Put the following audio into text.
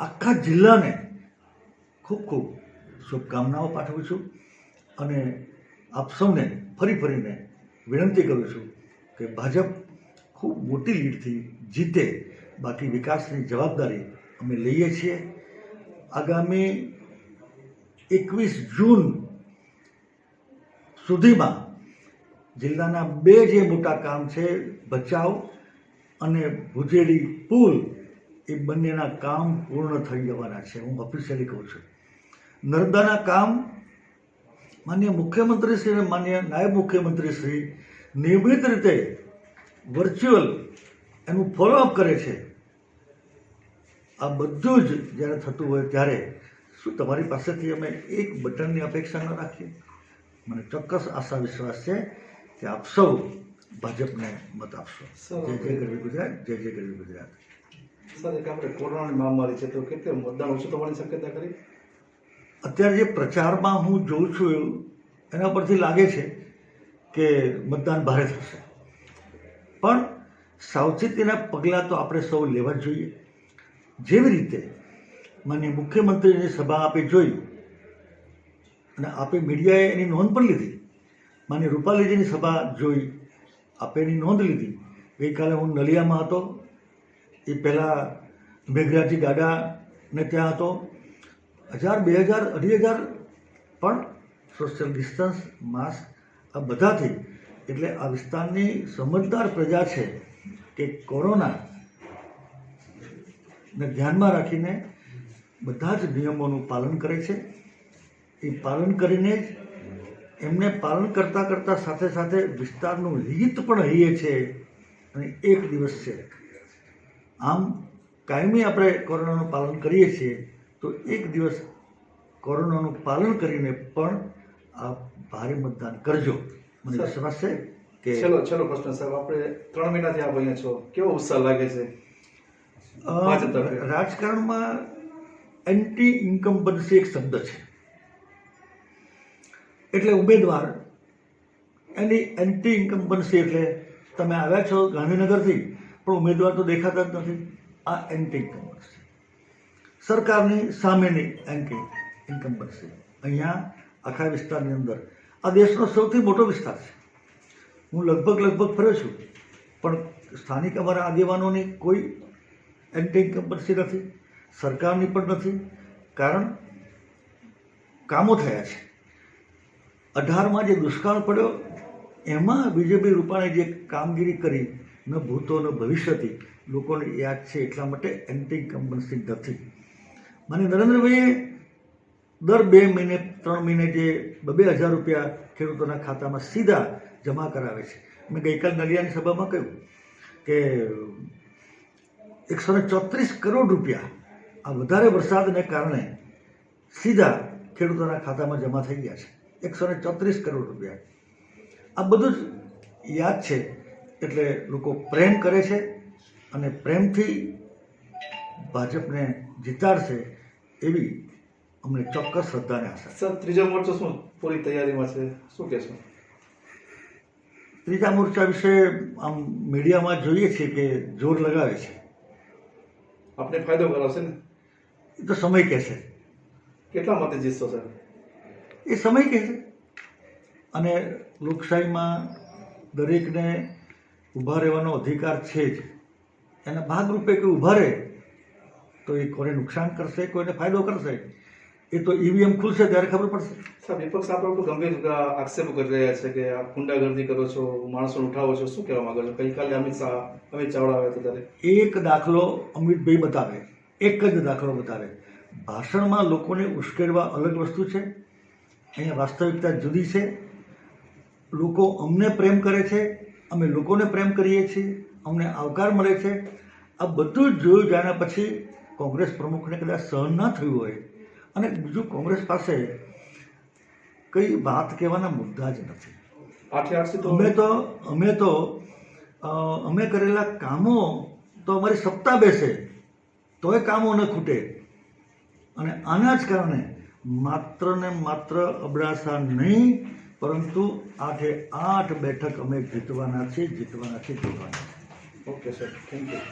આખા જિલ્લાને ખૂબ ખૂબ શુભકામનાઓ પાઠવું છું અને આપ સૌને ફરી ફરીને વિનંતી કરું છું કે ભાજપ ખૂબ મોટી લીડથી જીતે, બાકી વિકાસની જવાબદારી અમે લઈએ છીએ. આગામી એકવીસ જૂન સુધીમાં જિલ્લાના બે જે મોટા કામ છે બચાવ અને ભુજેડી પુલ એ બંનેના કામ પૂર્ણ થઈ જવાના છે. હું ઓફિશિયલી કહું છું. નર્મદાના કામ માન્ય મુખ્યમંત્રી શ્રી અને માન્ય નાયબ મુખ્યમંત્રી શ્રી નિયમિત રીતે વર્ચ્યુઅલ એનું ફોલોઅપ કરે છે. આ બધું જ જ્યારે થતું હોય ત્યારે શું તમારી પાસેથી અમે એક બટનની અપેક્ષા ન રાખીએ? મને ચોક્કસ આશા વિશ્વાસ છે કે આપ સૌ ભાજપને મત આપશો. જય જય ગરવી ગુજરાત જય જય ગરવી ગુજરાત. સર, એક આપણે કોરોનાની મહામારી છે, તો કેટલી મતદાન ઓછું થવાની શક્યતા કરી અત્યારે જે પ્રચારમાં હું જોઉં છું, એના પરથી લાગે છે કે મતદાન ભારે થશે. પણ સાવચેતીના પગલાં તો આપણે સૌ લેવા જોઈએ. જેવી રીતે માન્ય મુખ્યમંત્રીની સભા આપે જોઈ અને આપે મીડિયાએ એની નોંધ પણ લીધી. માન્ય રૂપાલીજીની સભા જોઈ આપે એની નોંધ લીધી. ગઈકાલે હું નલિયામાં હતો. એ પહેલાં મેઘરાજી દાદાને ત્યાં હતો. હજાર, બે હજાર, અઢી હજાર, પણ સોશિયલ ડિસ્ટન્સ માસ્ક આ બધાથી. એટલે આ વિસ્તારની સમજદાર પ્રજા છે કે કોરોના ને ધ્યાનમાં રાખીને બધા જ નિયમોનું પાલન કરે છે. એ પાલન કરીને જ એમને પાલન કરતાં કરતાં સાથે સાથે વિસ્તારનું હિત પણ હૈયે છે. અને એક દિવસ છે. આમ કાયમી આપણે કોરોનાનું પાલન કરીએ છીએ તો એક દિવસ કોરોનાનું પાલન કરીને પણ આ ભારે મતદાન કરજો. મને. વિશ્વાસ છે કે ચલો ચલો પ્રશ્ન સાહેબ આપણે ત્રણ મહિનાથી આપ અહીંયા છો. કેવો ઉત્સાહ લાગે છે. રાજકારણમાં એન્ટી ઇન્કમ્બન્સી એક શબ્દ છે. એટલે ઉમેદવાર એની એન્ટી ઇન્કમ્બન્સી એટલે તમે આવ્યા છો ગાંધીનગરથી. પણ ઉમેદવાર તો દેખાતા જ નથી. આ એન્ટી ઇન્કમ્બન્સી સરકારની સામેની એન્ટી ઇન્કમ્બન્સી અહીંયા આખા વિસ્તારની અંદર. આ દેશનો સૌથી મોટો વિસ્તાર છે. હું લગભગ લગભગ ફર્યો છું. પણ સ્થાનિક અમારા આગેવાનોની કોઈ એન્ટી ઇન્કમ્બન્સી નથી. સરકારની પણ નથી. કારણ કામો થયા છે. અઢારમાં જે દુષ્કાળ પડ્યો, એમાં બીજેપી રૂપાણી જે કામગીરી કરી ન ભૂતો ન ભવિષ્યથી લોકોને યાદ છે એટલા માટે એન્ટી ઇન્કમ્બન્સી નથી મને નરેન્દ્રભાઈએ દર બે મહિને, ત્રણ મહિને જે બબે હજાર રૂપિયા ખેડૂતોના ખાતામાં સીધા જમા કરાવે છે. મેં ગઈકાલ નલિયાની સભામાં કહ્યું કે એકસો ને ચોત્રીસ કરોડ રૂપિયા આ વધારે વરસાદને કારણે સીધા ખેડૂતોના ખાતામાં જમા થઈ ગયા છે. એકસો ને ચોત્રીસ કરોડ રૂપિયા. આ બધું જ યાદ છે એટલે લોકો પ્રેમ કરે છે અને પ્રેમથી ભાજપને જીતાડશે એવી અમને ચોક્કસ શ્રદ્ધાને આશા સર ત્રીજો મોરચો શું પૂરી તૈયારીમાં છે? શું કહેશો? ત્રીજા મોરચા વિશે આમ મીડિયામાં જોઈએ છીએ કે જોર લગાવે છે. આપને ફાયદો કરાવશે ને? એ તો સમય કહેશે. કેટલા મતે જીતશો સર? એ સમય કહેશે. અને લોકશાહીમાં દરેકને ઊભા રહેવાનો અધિકાર છે જ. એના ભાગરૂપે કોઈ ઊભા રહે તો એ કોને નુકસાન કરશે કોઈને ફાયદો કરશે? એ તો ઈવીએમ ખુલશે ત્યારે ખબર પડશે. સર વિપક્ષ આપણે ઉપર ગંભીર આક્ષેપો કરી રહ્યા છે કે આ ગુંડાગર્દી કરો છો માણસોને ઉઠાવો છો શું કહેવા માંગો છો? ગઈકાલે અમિત શાહ અમિત ચાવડા આવ્યા હતા ત્યારે. એક દાખલો અમિતભાઈ બતાવે એક જ દાખલો બતાવે. ભાષણમાં લોકોને ઉશ્કેરવા અલગ વસ્તુ છે અહીંયા વાસ્તવિકતા જુદી છે. લોકો અમને પ્રેમ કરે છે અમે લોકોને પ્રેમ કરીએ છીએ અમને આવકાર મળે છે. આ બધું જ જોયું જાણ્યા પછી કોંગ્રેસ પ્રમુખને કદાચ સહન ન થયું હોય. અને બીજું કોંગ્રેસ પાસે કઈ વાત કહેવાના મુદ્દા જ નથી. અમે તો અમે તો અમે કરેલા કામો તો અમારી સત્તા બેસે તોય કામો ન ખૂટે. અને આના જ કારણે માત્ર ને માત્ર અબડાસા નહીં પરંતુ આઠે આઠ બેઠક અમે જીતવાના છીએ જીતવાના છીએ જીતવાના ઓકે સર થેન્ક યુ